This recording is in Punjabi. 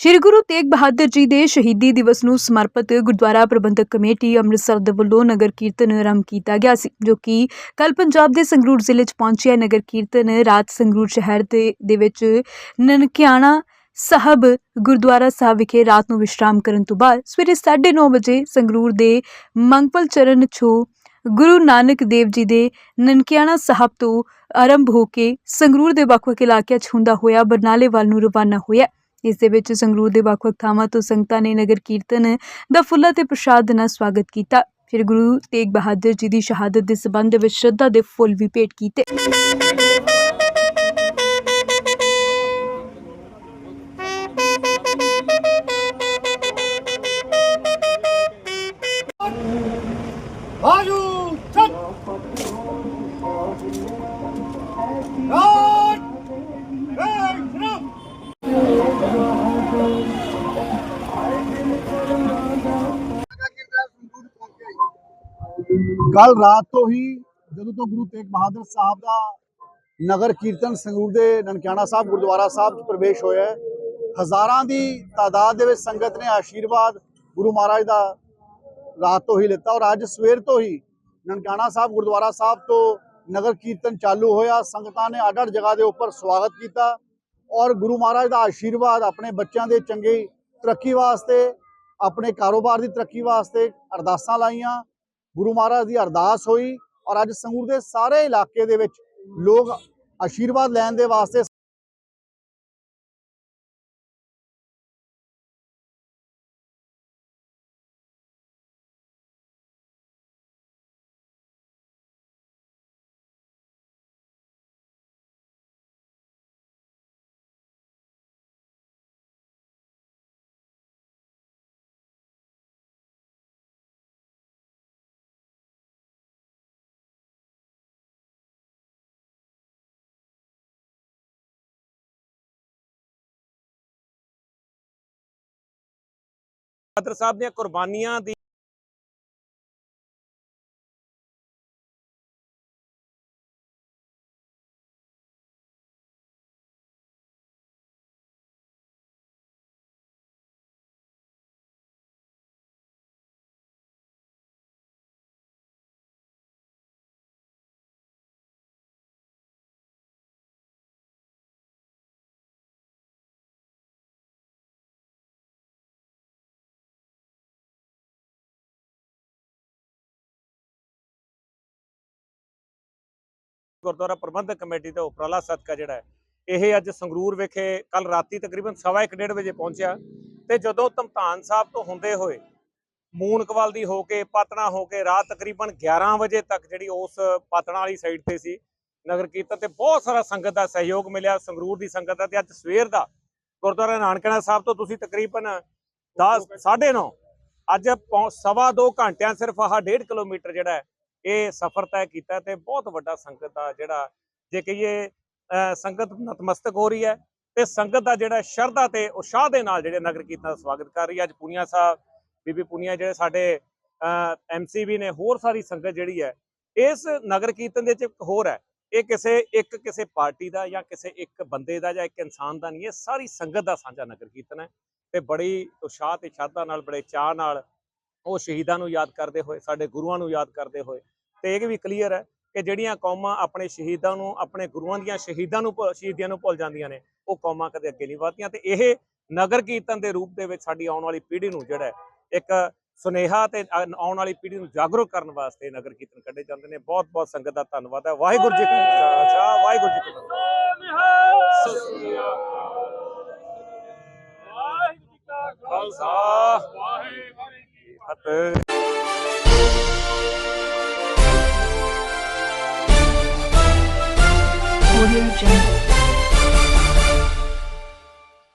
ਸ਼੍ਰੀ ਗੁਰੂ ਤੇਗ ਬਹਾਦਰ ਜੀ ਦੇ ਸ਼ਹੀਦੀ ਦਿਵਸ ਨੂੰ ਸਮਰਪਿਤ ਗੁਰਦੁਆਰਾ ਪ੍ਰਬੰਧਕ ਕਮੇਟੀ ਅੰਮ੍ਰਿਤਸਰ ਦੇ ਵੱਲੋਂ ਨਗਰ ਕੀਰਤਨ ਆਰੰਭ ਕੀਤਾ ਗਿਆ ਸੀ, ਜੋ ਕਿ ਕੱਲ ਪੰਜਾਬ ਦੇ ਸੰਗਰੂਰ ਜ਼ਿਲ੍ਹੇ 'ਚ ਪਹੁੰਚਿਆ। ਨਗਰ ਕੀਰਤਨ ਰਾਤ ਸੰਗਰੂਰ ਸ਼ਹਿਰ ਦੇ ਦੇ ਵਿੱਚ ਨਨਕਿਆਣਾ ਸਾਹਿਬ ਗੁਰਦੁਆਰਾ ਸਾਹਿਬ ਵਿਖੇ ਰਾਤ ਨੂੰ ਵਿਸ਼ਰਾਮ ਕਰਨ ਤੋਂ ਬਾਅਦ ਸਵੇਰੇ 9:30 ਵਜੇ ਸੰਗਰੂਰ ਦੇ ਮੰਗਪਲ ਚਰਨ ਛੋ ਗੁਰੂ ਨਾਨਕ ਦੇਵ ਜੀ ਦੇ ਨਨਕਿਆਣਾ ਸਾਹਿਬ ਤੋਂ ਆਰੰਭ ਹੋ ਕੇ ਸੰਗਰੂਰ ਦੇ ਵੱਖ-ਵੱਖ ਇਲਾਕਿਆਂ 'ਚ ਹੁੰਦਾ ਹੋਇਆ, ਬਰਨਾਲੇ ਵੱਲ ਨੂੰ ਰਵਾਨਾ ਹੋਇਆ। ਇਸ ਦੇ ਵਿੱਚ ਸੰਗਰੂਰ ਦੇ ਵੱਖ-ਵੱਖ ਥਾਵਾਂ ਤੋਂ ਸੰਗਤਾਂ ਨੇ ਨਗਰ ਕੀਰਤਨ ਦਾ ਫੁੱਲਾਂ ਤੇ ਪ੍ਰਸ਼ਾਦ ਨਾਲ ਸਵਾਗਤ ਕੀਤਾ। ਫਿਰ ਗੁਰੂ ਤੇਗ ਬਹਾਦਰ ਜੀ ਦੀ ਸ਼ਹਾਦਤ ਦੇ ਸਬੰਧ ਵਿੱਚ ਸ਼ਰਧਾ ਦੇ ਫੁੱਲ ਵੀ ਭੇਟ ਕੀਤੇ। ਵਾਜੂ ਕੱਲ ਰਾਤ ਤੋਂ ਹੀ ਜਦੋਂ ਤੋਂ ਗੁਰੂ ਤੇਗ ਬਹਾਦਰ ਸਾਹਿਬ ਦਾ ਨਗਰ ਕੀਰਤਨ ਸੰਗਰੂਰ ਦੇ ਨਨਕਿਆਣਾ ਸਾਹਿਬ, ਗੁਰਦੁਆਰਾ ਸਾਹਿਬ 'ਚ ਪ੍ਰਵੇਸ਼ ਹੋਇਆ ਹੈ, ਹਜ਼ਾਰਾਂ ਦੀ ਤਾਦਾਦ ਦੇ ਵਿੱਚ ਸੰਗਤ ਨੇ ਆਸ਼ੀਰਵਾਦ ਗੁਰੂ ਮਹਾਰਾਜ ਦਾ ਰਾਤ ਤੋਂ ਹੀ ਲਿੱਤਾ ਔਰ ਅੱਜ ਸਵੇਰ ਤੋਂ ਹੀ ਨਨਕਾਣਾ ਸਾਹਿਬ, ਗੁਰਦੁਆਰਾ ਸਾਹਿਬ ਤੋਂ ਨਗਰ ਕੀਰਤਨ ਚਾਲੂ ਹੋਇਆ, ਸੰਗਤਾਂ ਨੇ ਅੱਡ ਅੱਡ ਜਗ੍ਹਾ ਦੇ ਉੱਪਰ ਸਵਾਗਤ ਕੀਤਾ ਔਰ ਗੁਰੂ ਮਹਾਰਾਜ ਦਾ ਆਸ਼ੀਰਵਾਦ ਆਪਣੇ ਬੱਚਿਆਂ ਦੇ ਚੰਗੀ ਤਰੱਕੀ ਵਾਸਤੇ, ਆਪਣੇ ਕਾਰੋਬਾਰ ਦੀ ਤਰੱਕੀ ਵਾਸਤੇ ਅਰਦਾਸਾਂ ਲਾਈਆਂ ਗੁਰੂ ਮਹਾਰਾਜ ਦੀ ਅਰਦਾਸ ਹੋਈ ਔਰ ਅੱਜ ਸੰਗਰੂਰ ਦੇ ਸਾਰੇ ਇਲਾਕੇ ਦੇ ਵਿੱਚ ਲੋਕ ਆਸ਼ੀਰਵਾਦ ਲੈਣ ਦੇ ਵਾਸਤੇ ਬਹਾਦਰ ਸਾਹਿਬ ਦੀਆਂ ਕੁਰਬਾਨੀਆਂ ਦੀ ਗੁਰਦੁਆਰਾ ਪ੍ਰਬੰਧਕ ਕਮੇਟੀ ਦਾ ਉਪਰਾਲਾ ਸਦਕਾ ਜਿਹੜਾ ਇਹ ਅੱਜ ਸੰਗਰੂਰ ਵਿਖੇ ਕੱਲ ਰਾਤੀ ਤਕਰੀਬਨ 1:30 ਵਜੇ ਪਹੁੰਚਿਆ ਤੇ ਜਦੋਂ ਧਮਤਾਨ ਸਾਹਿਬ ਤੋਂ ਹੁੰਦੇ ਹੋਏ ਮੂਨਕਵਾਲ ਦੀ ਹੋ ਕੇ, ਪਾਤਣਾ ਹੋ ਕੇ ਰਾਤ ਤਕਰੀਬਨ 11 ਵਜੇ ਤੱਕ ਜਿਹੜੀ ਉਸ ਪਾਤਣਾ ਵਾਲੀ ਸਾਈਡ ਤੇ ਸੀ, ਨਗਰ ਕੀਰਤਨ ਤੇ ਬਹੁਤ ਸਾਰਾ ਸੰਗਤ ਦਾ ਸਹਿਯੋਗ ਮਿਲਿਆ ਸੰਗਰੂਰ ਦੀ ਸੰਗਤ ਦਾ ਤੇ ਅੱਜ ਸਵੇਰ ਦਾ ਗੁਰਦੁਆਰਾ ਨਾਨਕਣਾ ਸਾਹਿਬ ਤੋਂ ਤੁਸੀਂ ਤਕਰੀਬਨ 10 9:30 ਅੱਜ ਪਹੁੰ- ਸਵਾ ਦੋ ਘੰਟਿਆਂ ਸਿਰਫ ਆਹ 1.5 ਕਿਲੋਮੀਟਰ ਜਿਹੜਾ ਹੈ ਇਹ ਸਫ਼ਰ ਤੈਅ ਕੀਤਾ ਤੇ ਬਹੁਤ ਵੱਡਾ ਸੰਗਤ ਦਾ ਜਿਹੜਾ ਜੇ ਕਹੀਏ ਅਹ ਸੰਗਤ ਨਤਮਸਤਕ ਹੋ ਰਹੀ ਹੈ ਤੇ ਸੰਗਤ ਦਾ ਜਿਹੜਾ ਸ਼ਰਧਾ ਤੇ ਉਤਸ਼ਾਹ ਦੇ ਨਾਲ ਜਿਹੜੇ ਨਗਰ ਕੀਰਤਨ ਦਾ ਸਵਾਗਤ ਕਰ ਰਹੀ ਹੈ। ਅੱਜ ਪੁਨੀਆ ਸਾਹਿਬ, ਬੀਬੀ ਪੁਨੀਆ ਜਿਹੜੇ ਸਾਡੇ ਐਮਸੀਬੀ ਨੇ ਹੋਰ ਸਾਰੀ ਸੰਗਤ ਜਿਹੜੀ ਹੈ, ਇਸ ਨਗਰ ਕੀਰਤਨ ਦੇ ਵਿੱਚ ਇੱਕ ਹੋਰ ਹੈ। ਇਹ ਕਿਸੇ ਇੱਕ ਕਿਸੇ ਪਾਰਟੀ ਦਾ ਜਾਂ ਕਿਸੇ ਇੱਕ ਬੰਦੇ ਦਾ ਜਾਂ ਇੱਕ ਇਨਸਾਨ ਦਾ ਨਹੀਂ, ਇਹ ਸਾਰੀ ਸੰਗਤ ਦਾ ਸਾਂਝਾ ਨਗਰ ਕੀਰਤਨ ਹੈ ਤੇ ਬੜੀ ਉਤਸ਼ਾਹ ਤੇ ਸ਼ਰਧਾ ਨਾਲ, ਬੜੇ ਚਾਹ ਨਾਲ ਉਹ ਸ਼ਹੀਦਾਂ ਨੂੰ ਯਾਦ ਕਰਦੇ ਹੋਏ ਸਾਡੇ ਗੁਰੂਆਂ ਨੂੰ ਯਾਦ ਕਰਦੇ ਹੋਏ। ਤੇ ਇਹ ਵੀ ਕਲੀਅਰ ਹੈ ਕਿ ਜਿਹੜੀਆਂ ਕੌਮਾਂ ਆਪਣੇ ਸ਼ਹੀਦਾਂ ਨੂੰ ਆਪਣੇ ਗੁਰੂਆਂ ਦੀਆਂ ਸ਼ਹੀਦਾਂ ਨੂੰ ਸ਼ਹੀਦੀਆਂ ਨੂੰ ਭੁੱਲ ਜਾਂਦੀਆਂ ਨੇ ਉਹ ਕੌਮਾਂ ਕਦੇ ਅੱਗੇ ਨਹੀਂ ਵਧਦੀਆਂ। ਤੇ ਇਹ ਨਗਰ ਕੀਰਤਨ ਦੇ ਰੂਪ ਦੇ ਵਿੱਚ ਸਾਡੀ ਆਉਣ ਵਾਲੀ ਪੀੜ੍ਹੀ ਨੂੰ ਜਿਹੜਾ ਇੱਕ ਸੁਨੇਹਾ ਤੇ ਆਉਣ ਵਾਲੀ ਪੀੜ੍ਹੀ ਨੂੰ ਜਾਗਰੂਕ ਕਰਨ ਵਾਸਤੇ ਨਗਰ ਕੀਰਤਨ ਕੱਢੇ ਜਾਂਦੇ ਨੇ। ਬਹੁਤ ਬਹੁਤ ਸੰਗਤ ਦਾ ਧੰਨਵਾਦ ਹੈ। ਵਾਹਿਗੁਰੂ ਜੀ ਕਾ ਖਾਲਸਾ ਵਾਹਿਗੁਰੂ ਜੀ ਕੀ ਫਤਿਹ। ਖਾਲਸਾ ਵਾਹਿਗੁਰੂ ਜੀ ਕੀ ਫਤਿਹ Audio Jungle.